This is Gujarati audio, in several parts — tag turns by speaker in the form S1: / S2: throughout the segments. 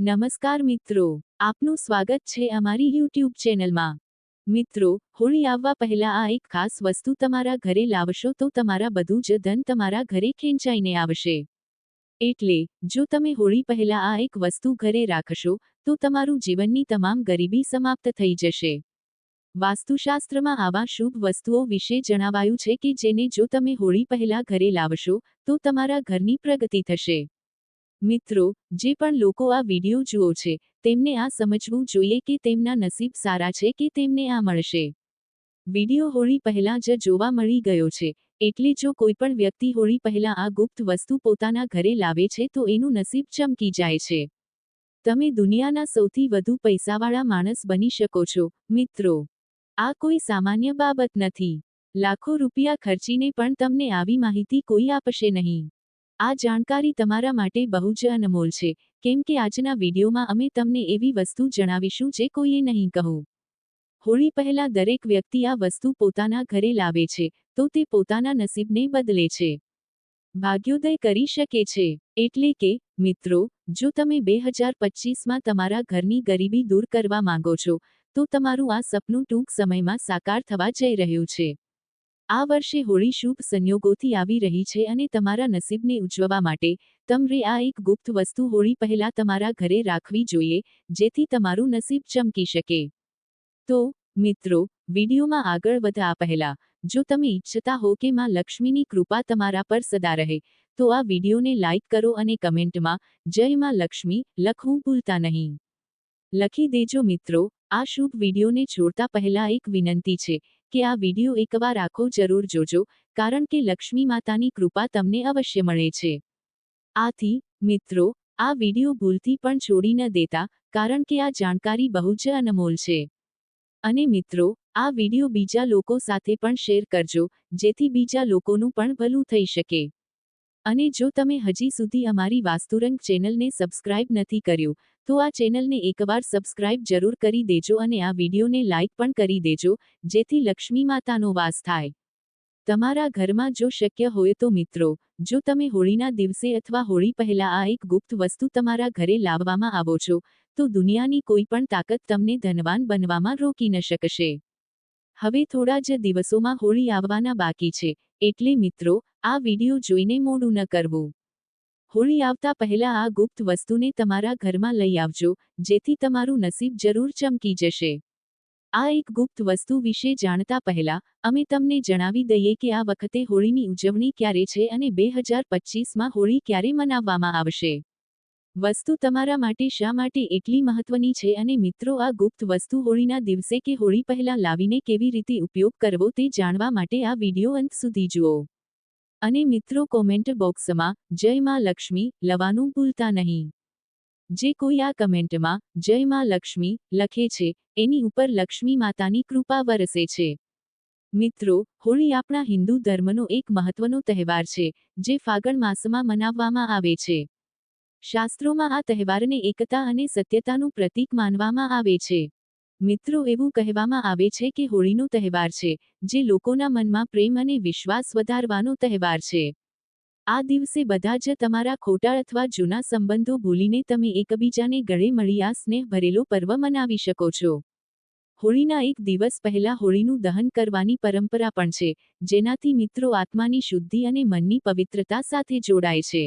S1: નમસ્કાર મિત્રો, આપનું સ્વાગત છે અમારી યુટ્યુબ ચેનલમાં. મિત્રો, હોળી આવવા પહેલા આ એક ખાસ વસ્તુ તમારા ઘરે લાવશો તો તમારા બધું જ ધન તમારા ઘરે ખેંચાઈને આવશે. એટલે, જો તમે હોળી પહેલા આ એક વસ્તુ ઘરે રાખશો, તો તમારું જીવનની તમામ ગરીબી સમાપ્ત થઈ જશે. વાસ્તુશાસ્ત્રમાં આવા શુભ વસ્તુઓ વિશે જણાવાયું છે કે જેને જો તમે હોળી પહેલા ઘરે લાવશો, તો તમારા ઘરની પ્રગતિ થશે. મિત્રો, જે પણ લોકો આ વિડિયો જુઓ છે, તેમને આ સમજવું જોઈએ કે તેમના નસીબ સારા છે કે તેમને આ મળશે. વીડિયો હોળી પહેલા જ જોવા મળી ગયો છે, એટલે જો કોઈ પણ વ્યક્તિ હોળી પહેલા આ ગુપ્ત વસ્તુ પોતાના ઘરે લાવે છે તો એનું નસીબ ચમકી જાય છે. તમે દુનિયાના સૌથી વધુ પૈસાવાળા માણસ બની શકો છો, મિત્રો. આ કોઈ સામાન્ય બાબત નથી. લાખો રૂપિયા ખર્ચીને પણ તમને આવી માહિતી કોઈ આપશે નહીં. આ જાણકારી તમારા માટે બહુ જ અનમોલ છે, કેમ કે આજના વિડીયોમાં અમે તમને એવી વસ્તુ જણાવીશું જે કોઈએ નહીં કહું. હોળી પહેલા દરેક વ્યક્તિ આ વસ્તુ પોતાના ઘરે લાવે છે, તો તે પોતાના નસીબને બદલે છે. ભાગ્યોદય કરી શકે છે, એટલે કે, મિત્રો, જો તમે બે હજાર પચીસમાં તમારા ઘરની ગરીબી દૂર કરવા માંગો છો, તો તમારું આ સપનું ટૂંક સમયમાં સાકાર થવા જઈ રહ્યું છે. આ વર્ષે હોળી શુભ સંયોગોથી આવી રહી છે અને તમારા નસીબને ઉજવવા માટે તમરે આ એક ગુપ્ત વસ્તુ હોળી પહેલા તમારા ઘરે રાખવી જોઈએ, જેથી તમારું નસીબ ચમકી શકે. તો, મિત્રો, વિડીયોમાં આગળ વધા પહેલા, જો તમે ઈચ્છતા હો કે માં લક્ષ્મીની કૃપા તમારા પર સદા રહે, તો આ વિડીયોને લાઇક કરો અને કમેન્ટમાં, જય માં લક્ષ્મી, લખવું ભૂલતા નહીં. લખી દેજો મિત્રો, આ શુભ વિડીયોને છોડતા પહેલા એક વિનંતી છે કે આ વીડિયો એકવાર આખો જરૂર જોજો, કારણ કે લક્ષ્મી માતાની કૃપા તમને અવશ્ય મળે છે. આથી, મિત્રો, આ વિડિયો ભૂલથી પણ છોડી ન દેતા, કારણ કે આ જાણકારી બહુ જ અનમોલ છે. અને મિત્રો, આ વિડિયો બીજા લોકો સાથે પણ શેર કરજો, જેથી બીજા લોકોનું પણ ભલું થઈ શકે. અને જો તમે હજી સુધી અમારી વાસ્તુરંગ ચેનલને સબસ્ક્રાઇબ નથી કર્યું, તો આ ચેનલને એકવાર સબસ્ક્રાઇબ જરૂર કરી દેજો અને આ વિડીયોને લાઇક પણ કરી દેજો, જેથી લક્ષ્મી માતાનો વાસ થાય. તમારા ઘરમાં જો શક્ય હોય તો મિત્રો, જો તમે હોળીના દિવસે અથવા હોળી પહેલા આ એક ગુપ્ત વસ્તુ તમારા ઘરે લાવવામાં આવો છો, તો દુનિયાની કોઈ પણ તાકાત તમને ધનવાન બનવામાં રોકી ન શકશે. હવે થોડા જ દિવસોમાં હોળી આવવાના બાકી છે, એટલે મિત્રો આ વીડિયો જોઈને મોડું ન કરવું. હોળી આવતા પહેલા આ ગુપ્ત વસ્તુને તમારા ઘરમાં લઈ આવજો, જેથી તમારું નસીબ જરૂર ચમકી જશે. આ એક ગુપ્ત વસ્તુ વિશે જાણતા પહેલા, અમે તમને જણાવી દઈએ કે આ વખતે હોળીની ઉજવણી ક્યારે છે અને બે હજાર પચીસમાં હોળી ક્યારે મનાવવામાં આવશે. વસ્તુ તમારા માટે શા માટે એટલી મહત્વની છે અને મિત્રો, આ ગુપ્ત વસ્તુ હોળીના દિવસે કે હોળી પહેલા લાવીને કેવી રીતે ઉપયોગ કરવો તે જાણવા માટે આ વીડિયો અંત સુધી જુઓ. અને મિત્રો કોમેન્ટ બોક્સમાં, જય માં લક્ષ્મી, લવાનું ભૂલતા નહીં. જે કોઈ આ કમેન્ટમાં, જય માં લક્ષ્મી, લખે છે, એની ઉપર લક્ષ્મી માતાની કૃપા વરસે છે. મિત્રો, હોળી આપણા હિન્દુ ધર્મનો એક મહત્વનો તહેવાર છે, જે ફાગણ માસમાં મનાવવામાં આવે છે. શાસ્ત્રોમાં આ તહેવારને એકતા અને સત્યતાનું પ્રતીક માનવામાં આવે છે. મિત્રો એવું કહેવામાં આવે છે કે હોળીનો તહેવાર છે, જે લોકોના મનમાં પ્રેમ અને વિશ્વાસ વધારવાનો તહેવાર છે. આ દિવસે બધા જ તમારા ખોટા અથવા જૂના સંબંધો ભૂલીને તમે એકબીજાને ગળે મળી આ સ્નેહ ભરેલો પર્વ મનાવી શકો છો. હોળીના એક દિવસ પહેલા હોળીનું દહન કરવાની પરંપરા પણ છે, જેનાથી મિત્રો આત્માની શુદ્ધિ અને મનની પવિત્રતા સાથે જોડાય છે.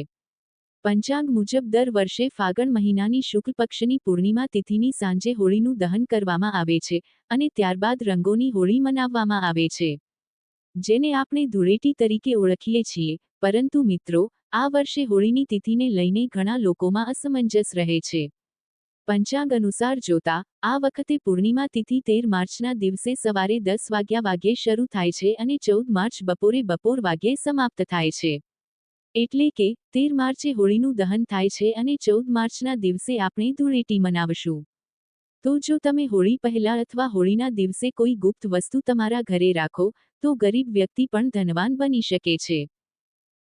S1: પંચાંગ મુજબ દર વર્ષે ફાગણ મહિનાની શુક્લ પક્ષની પૂર્ણિમા તિથિની સાંજે હોળીનું દહન કરવામાં આવે છે અને ત્યારબાદ રંગોની હોળી મનાવવામાં આવે છે. જેને આપણે ધૂળેટી તરીકે ઓળખીએ છીએ, પરંતુ મિત્રો, આ વર્ષે હોળીની તિથિને લઈને ઘણા લોકોમાં અસમંજસ રહે છે. પંચાંગ અનુસાર જોતા, આ વખતે પૂર્ણિમા તિથિ તેર માર્ચના દિવસે સવારે દસ વાગ્યા વાગ્યે શરૂ થાય છે અને ચૌદ માર્ચ બપોરે બપોર વાગ્યે સમાપ્ત થાય છે. એટલે કે, તેર માર્ચે હોળીનું દહન થાય છે અને ચૌદ માર્ચના દિવસે આપણે ધૂળેટી મનાવશું. તો જો તમે હોળી પહેલા અથવા હોળીના દિવસે કોઈ ગુપ્ત વસ્તુ તમારા ઘરે રાખો, તો ગરીબ વ્યક્તિ પણ ધનવાન બની શકે છે.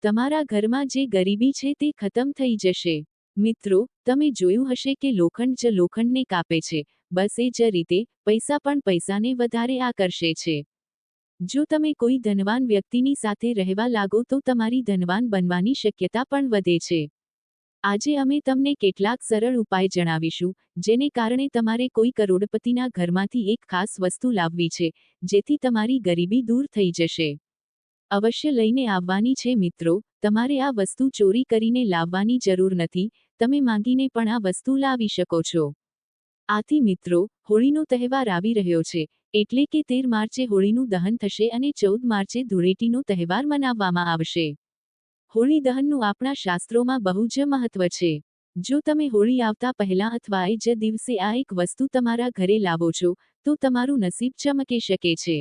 S1: તમારા ઘરમાં જે ગરીબી છે તે ખતમ થઈ જશે. મિત્રો, તમે જોયું હશે કે લોખંડ જ લોખંડને કાપે છે, બસ એ જ રીતે, પૈસા પણ પૈસાને વધારે આકર્ષે છે. જો તમે કોઈ ધનવાન વ્યક્તિની સાથે રહેવા લાગો તો તમારી ધનવાન બનવાની શક્યતા પણ વધે છે. આજે અમે તમને કેટલાક સરળ ઉપાય જણાવીશું, જેને કારણે તમારે કોઈ કરોડપતિના ઘરમાંથી એક ખાસ વસ્તુ લાવવી છે, જેથી તમારી ગરીબી દૂર થઈ જશે. અવશ્ય લઈને આવવાની છે મિત્રો, તમારે આ વસ્તુ ચોરી કરીને લાવવાની જરૂર નથી, તમે માંગીને પણ આ વસ્તુ લાવી શકો છો. આથી મિત્રો, હોળીનો તહેવાર આવી રહ્યો છે, એટલે કે તેર માર્ચે હોળીનું દહન થશે અને ચૌદ માર્ચે ધૂળેટીનો તહેવાર મનાવવામાં આવશે. હોળી દહનનું આપણા શાસ્ત્રોમાં બહુ જ મહત્વ છે. જો તમે હોળી આવતા પહેલા અથવા એ જ દિવસે આ એક વસ્તુ તમારા ઘરે લાવો છો, તો તમારું નસીબ ચમકી શકે છે.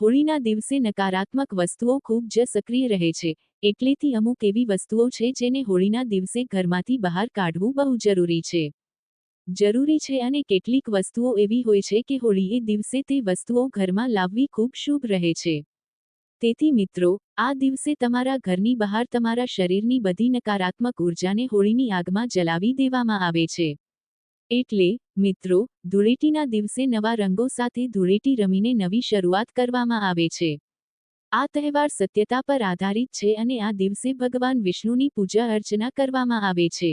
S1: હોળીના દિવસે નકારાત્મક વસ્તુઓ ખૂબ જ સક્રિય રહે છે, એટલેથી અમુક એવી વસ્તુઓ છે જેને હોળીના દિવસે ઘરમાંથી બહાર કાઢવું બહુ જરૂરી છે. જરૂરી છે અને કેટલીક વસ્તુઓ એવી હોય છે કે હોળીએ દિવસે તે વસ્તુઓ ઘરમાં લાવવી ખૂબ શુભ રહે છે. તેથી મિત્રો, આ દિવસે તમારા ઘરની બહાર તમારા શરીરની બધી નકારાત્મક ઉર્જાને હોળીની આગમાં જલાવી દેવામાં આવે છે. એટલે, મિત્રો, ધૂળેટીના દિવસે નવા રંગો સાથે ધૂળેટી રમીને નવી શરૂઆત કરવામાં આવે છે. આ તહેવાર સત્યતા પર આધારિત છે અને આ દિવસે ભગવાન વિષ્ણુની પૂજા અર્ચના કરવામાં આવે છે.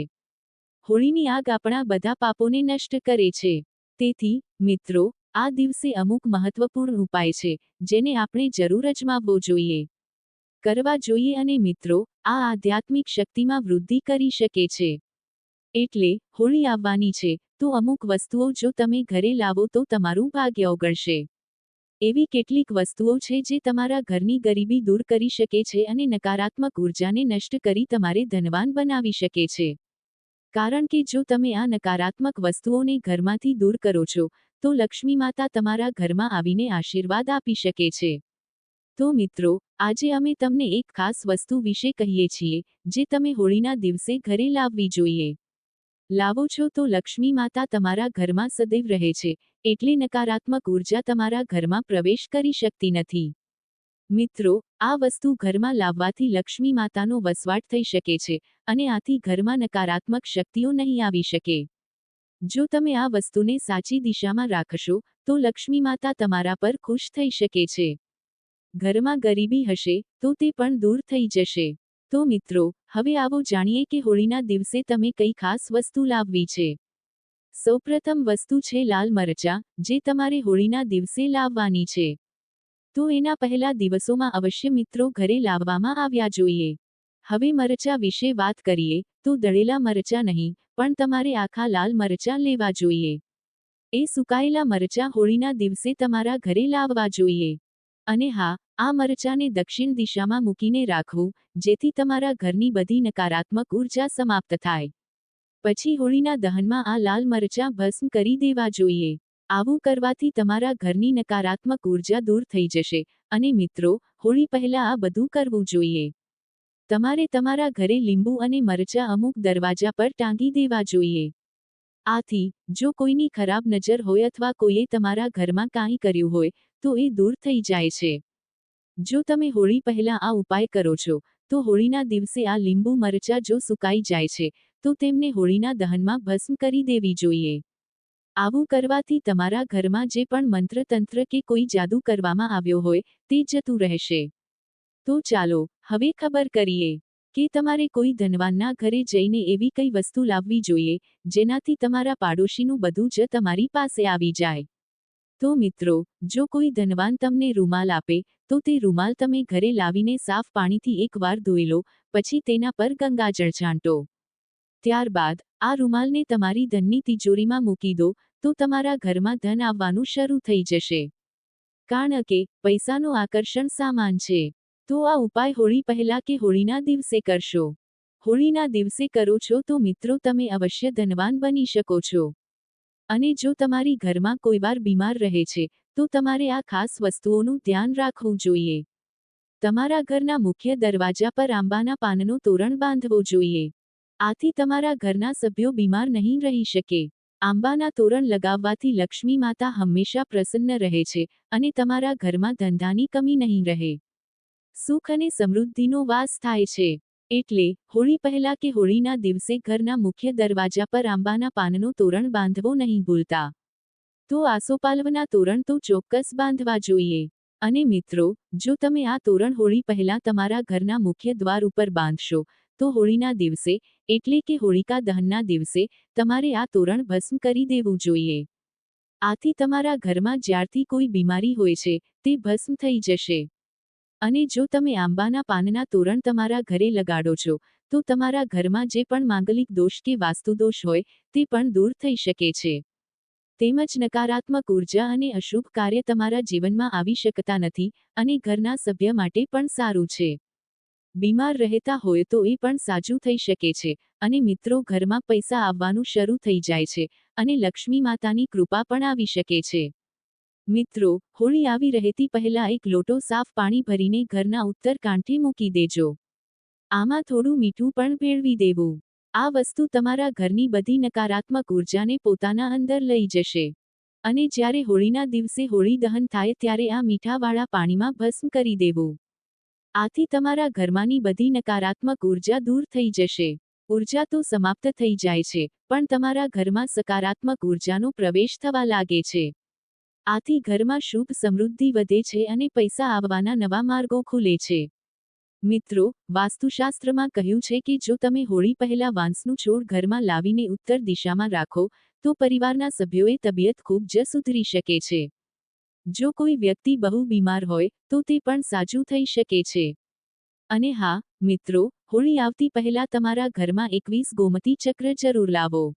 S1: હોળીની આગ આપણા બધા પાપોને નષ્ટ કરે છે. તેથી, મિત્રો, આ દિવસે અમુક મહત્વપૂર્ણ ઉપાય છે, જેને આપણે જરૂર અજમાવવો જોઈએ. કરવા જોઈએ અને મિત્રો, આ આધ્યાત્મિક શક્તિમાં વૃદ્ધિ કરી શકે છે. એટલે, હોળી આવવાની છે, તો અમુક વસ્તુઓ જો તમે ઘરે લાવો તો તમારું ભાગ્ય ઓગળશે. એવી કેટલીક વસ્તુઓ છે જે તમારા ઘરની ગરીબી દૂર કરી શકે છે અને નકારાત્મક ઉર્જાને નષ્ટ કરી તમારે ધનવાન બનાવી શકે છે. કારણ કે જો તમે આ નકારાત્મક વસ્તુઓને ઘરમાંથી દૂર કરો છો, તો લક્ષ્મી માતા તમારા ઘરમાં આવીને આશીર્વાદ આપી શકે છે. તો મિત્રો, આજે અમે તમને એક ખાસ વસ્તુ વિશે કહીએ છીએ, જે તમે હોળીના દિવસે ઘરે લાવવી જોઈએ. લાવો છો તો લક્ષ્મી માતા તમારા ઘરમાં સદૈવ રહે છે, એટલે નકારાત્મક ઊર્જા તમારા ઘરમાં પ્રવેશ કરી શકતી નથી. મિત્રો, આ વસ્તુ ઘરમાં લાવવાથી લક્ષ્મી માતાનો વસવાટ થઈ શકે છે અને આથી ઘરમાં નકારાત્મક શક્તિઓ નહીં આવી શકે. જો તમે આ વસ્તુને સાચી દિશામાં રાખશો, તો લક્ષ્મી માતા તમારા પર ખુશ થઈ શકે છે. ઘરમાં ગરીબી હશે, તો તે પણ દૂર થઈ જશે. તો મિત્રો, હવે આવો જાણીએ કે હોળીના દિવસે તમે કઈ ખાસ વસ્તુ લાવવી છે. સૌપ્રથમ વસ્તુ છે લાલ મરચા, જે તમારે હોળીના દિવસે લાવવાની છે. તો એના પહેલા દિવસોમાં અવશ્ય મિત્રો ઘરે લાવવામાં આવ્યા જોઈએ. હવે મરચા વિશે વાત કરીએ, તો દળેલા મરચા નહીં, પણ તમારે આખા લાલ મરચા લેવા જોઈએ. એ સુકાયેલા મરચા હોળીના દિવસે તમારા ઘરે લાવવા જોઈએ. અને હા, આ મરચાને દક્ષિણ દિશામાં મૂકીને રાખવું, જેથી તમારા ઘરની બધી નકારાત્મક ઊર્જા સમાપ્ત થાય. પછી હોળીના દહનમાં આ લાલ મરચાં ભસ્મ કરી દેવા જોઈએ. આવું કરવાથી તમારા ઘરની નકારાત્મક ઊર્જા દૂર થઈ જશે અને મિત્રો, હોળી પહેલા આ બધું કરવું જોઈએ. તમારે તમારા ઘરે લીંબુ અને મરચા અમુક દરવાજા પર ટાંગી દેવા જોઈએ. આથી, જો કોઈની ખરાબ નજર હોય અથવા કોઈએ તમારા ઘરમાં કાંઈ કર્યું હોય, તો એ દૂર થઈ જાય છે. જો તમે હોળી પહેલા આ ઉપાય કરો છો, તો હોળીના દિવસે આ લીંબુ મરચા જો સુકાઈ જાય છે, તો તેમને હોળીના દહનમાં ભસ્મ કરી દેવી જોઈએ. આવું કરવાથી તમારા ઘરમાં જે પણ મંત્રતંત્ર કે કોઈ જાદુ કરવામાં આવ્યો હોય, તે જતું રહેશે. તો ચાલો, હવે ખબર કરીએ કે તમારે કોઈ ધનવાનના ઘરે જઈને એવી કઈ વસ્તુ લાવવી જોઈએ, જેનાથી તમારા પાડોશીનું બધું જ તમારી પાસે આવી જાય. તો મિત્રો, જો કોઈ ધનવાન તમને રૂમાલ આપે, તો તે રૂમાલ તમે ઘરે લાવીને સાફ પાણીથી એકવાર ધોઈ લો, પછી તેના પર ગંગાજળ છાંટો. ત્યારબાદ, આ રૂમાલને તમારી ધનની તિજોરીમાં મૂકી દો તો તમારા ઘરમાં ધન આવવાનું શરૂ થઈ જશે. કારણ કે, પૈસાનું આકર્ષણ સામાન છે. તો આ ઉપાય હોળી પહેલા કે હોળીના દિવસે કરશો. હોળીના દિવસે કરો છો તો મિત્રો તમે અવશ્ય ધનવાન બની શકો છો. અને જો તમારી ઘરમાં કોઈવાર બીમાર રહે છે, તો તમારે આ ખાસ વસ્તુઓનું ધ્યાન રાખવું જોઈએ. તમારા ઘરના મુખ્ય દરવાજા પર આંબાના પાનનો તોરણ બાંધવો જોઈએ. આથી તમારા ઘરના સભ્યો બીમાર નહીં રહી શકે. આંબાના તોરણ લગાવવાથી લક્ષ્મી માતા હંમેશા પ્રસન્ન રહે છે અને તમારા ઘરમાં ધંધાની કમી નહીં રહે. સુખ અને સમૃદ્ધિનો વાસ થાય છે. એટલે, હોળી પહેલા કે હોળીના દિવસે ઘરના મુખ્ય દરવાજા પર આંબાના પાનનો તોરણ બાંધવો નહીં ભૂલતા. તો આસોપાલવના તોરણ તો ચોક્કસ બાંધવા જોઈએ. અને મિત્રો, જો તમે આ તોરણ હોળી પહેલા તમારા ઘરના મુખ્ય દ્વાર ઉપર બાંધશો, તો હોળીના દિવસે એટલે કે હોળિકા દહનના દિવસે તમારે આ તોરણ ભસ્મ કરી દેવું જોઈએ. આથી તમારા ઘરમાં જ્યારથી કોઈ બીમારી હોય છે, તે ભસ્મ થઈ જશે. અને જો તમે આંબાના પાનના તોરણ તમારા ઘરે લગાડો છો, તો તમારા ઘરમાં જે પણ માંગલિક દોષ કે વાસ્તુદોષ હોય, તે પણ દૂર થઈ શકે છે. તેમજ નકારાત્મક ઊર્જા અને અશુભ કાર્ય તમારા જીવનમાં આવી શકતા નથી અને ઘરના સભ્ય માટે પણ સારું છે. બીમાર રહેતા હોય તો એ પણ સાજું થઈ શકે છે અને મિત્રો ઘરમાં પૈસા આવવાનું શરૂ થઈ જાય છે અને લક્ષ્મી માતાની કૃપા પણ આવી શકે છે. મિત્રો, હોળી આવી રહેતી પહેલા એક લોટો સાફ પાણી ભરીને ઘરના ઉત્તર કાંઠે મૂકી દેજો. આમાં થોડું મીઠું પણ ભેળવી દેવું. આ વસ્તુ તમારા ઘરની બધી નકારાત્મક ઉર્જાને પોતાના અંદર લઈ જશે. અને જ્યારે હોળીના દિવસે હોળી દહન થાય ત્યારે આ મીઠાવાળા પાણીમાં ભસ્મ કરી દેવું. આથી તમારા ઘરમાંની બધી નકારાત્મક ઊર્જા દૂર થઈ જશે. ઊર્જા તો સમાપ્ત થઈ જાય છે, પણ તમારા ઘરમાં સકારાત્મક ઉર્જાનો પ્રવેશ થવા લાગે છે. આથી ઘરમાં શુભ સમૃદ્ધિ વધે છે અને પૈસા આવવાના નવા માર્ગો ખુલે છે. મિત્રો, વાસ્તુશાસ્ત્રમાં કહ્યું છે કે જો તમે હોળી પહેલા વાંસનું છોડ ઘરમાં લાવીને ઉત્તર દિશામાં રાખો, તો પરિવારના સભ્યોએ તબિયત ખૂબ જ સુધરી શકે છે. જો કોઈ વ્યક્તિ બહુ બીમાર હોય, તો તે પણ સાજું થઈ શકે છે. અને હા, મિત્રો, હોળી આવતી પહેલા તમારા ઘરમાં એકવીસ ગોમતી ચક્ર જરૂર લાવો.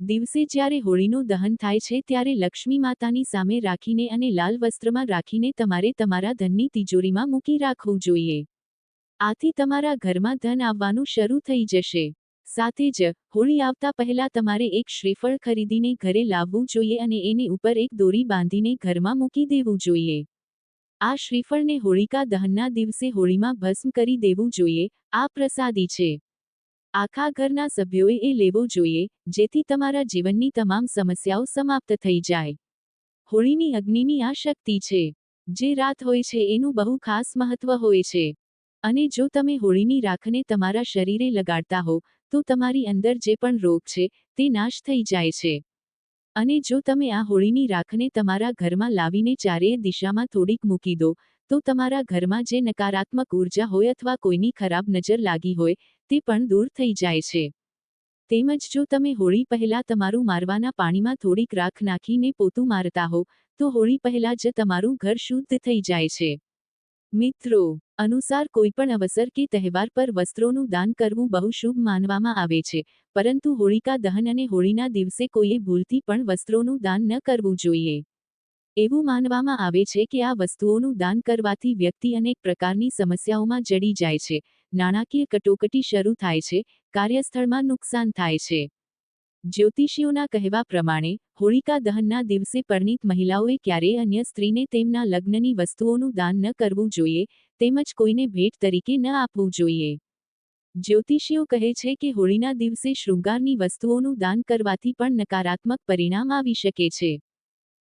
S1: દિવસે જ્યારે હોળીનું દહન થાય છે ત્યારે લક્ષ્મી માતાની સામે રાખીને અને લાલ વસ્ત્રમાં રાખીને તમારે તમારા ધનની તિજોરીમાં મૂકી રાખવું જોઈએ. આથી તમારા ઘરમાં ધન આવવાનું શરૂ થઈ જશે. સાથે જ, હોળી આવતા પહેલા તમારે એક શ્રીફળ ખરીદીને ઘરે લાવવું જોઈએ અને એને ઉપર એક દોરી બાંધીને ઘરમાં મૂકી દેવું જોઈએ. આ શ્રીફળને હોળિકા દહનના દિવસે હોળીમાં ભસ્મ કરી દેવું જોઈએ, આ પ્રસાદી છે. આખા ઘરના સભ્યોએ એ લેવો જોઈએ, જેથી તમારા જીવનની તમામ સમસ્યાઓ સમાપ્ત થઈ જાય. હોળીની અગ્નિની આ શક્તિ છે. જે રાત હોય છે એનું બહુ ખાસ મહત્વ હોય છે. અને જો તમે હોળીની રાખને તમારા શરીરે લગાડતા હો તો તમારી અંદર જે પણ રોગ છે, તે નાશ થઈ જાય છે. અને જો તમે આ હોળીની રાખને તમારા ઘરમાં લાવીને ચારેય દિશામાં થોડીક મૂકી દો, તો તમારા ઘરમાં જે નકારાત્મક ઊર્જા હોય અથવા કોઈની ખરાબ નજર લાગી હોય, તે પણ દૂર થઈ જાય છે. તેમજ જો તમે હોળી પહેલાં તમારું મારવાના પાણીમાં થોડીક રાખ નાખીને પોતું મારતા હો, તો હોળી પહેલાં જ તમારું ઘર શુદ્ધ થઈ જાય છે. મિત્રો, અનુસાર કોઈપણ અવસર કે તહેવાર પર વસ્ત્રોનું દાન કરવું બહુ શુભ માનવામાં આવે છે, પરંતુ હોળિકા દહન અને હોળીના દિવસે કોઈએ ભૂલથી પણ વસ્ત્રોનું દાન ન કરવું જોઈએ. એવું માનવામાં આવે છે કે આ વસ્તુઓનું દાન કરવાથી વ્યક્તિ અનેક પ્રકારની સમસ્યાઓમાં જડી જાય છે, નાણાકીય કટોકટી શરૂ થાય છે, કાર્યસ્થળમાં નુકસાન થાય છે. જ્યોતિષીઓના કહેવા પ્રમાણે, હોળિકા દહનના દિવસે પરણિત મહિલાઓએ ક્યારેય અન્ય સ્ત્રીને તેમના લગ્નની વસ્તુઓનું દાન ન કરવું જોઈએ, તેમજ કોઈને ભેટ તરીકે ન આપવું જોઈએ. જ્યોતિષીઓ કહે છે કે હોળીના દિવસે શૃંગારની વસ્તુઓનું દાન કરવાથી પણ નકારાત્મક પરિણામ આવી શકે છે.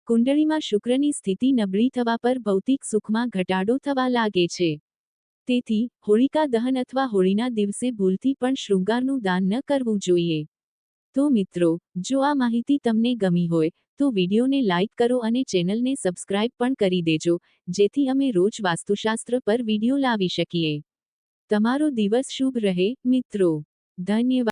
S1: કુંડળીમાં શુક્રની સ્થિતિ નબળી થવા પર ભૌતિક સુખમાં ઘટાડો થવા લાગે છે. તેથી, હોળિકા દહન અથવા હોળીના દિવસે ભૂલથી પણ શૃંગારનું દાન ન કરવું જોઈએ. તો મિત્રો, જો આ માહિતી તમને ગમી હોય, તો વિડીયોને લાઇક કરો અને ચેનલને સબસ્ક્રાઇબ પણ કરી દેજો, જેથી અમે રોજ વાસ્તુશાસ્ત્ર પર વીડિયો લાવી શકીએ. તમારો દિવસ શુભ રહે, મિત્રો. ધન્યવાદ.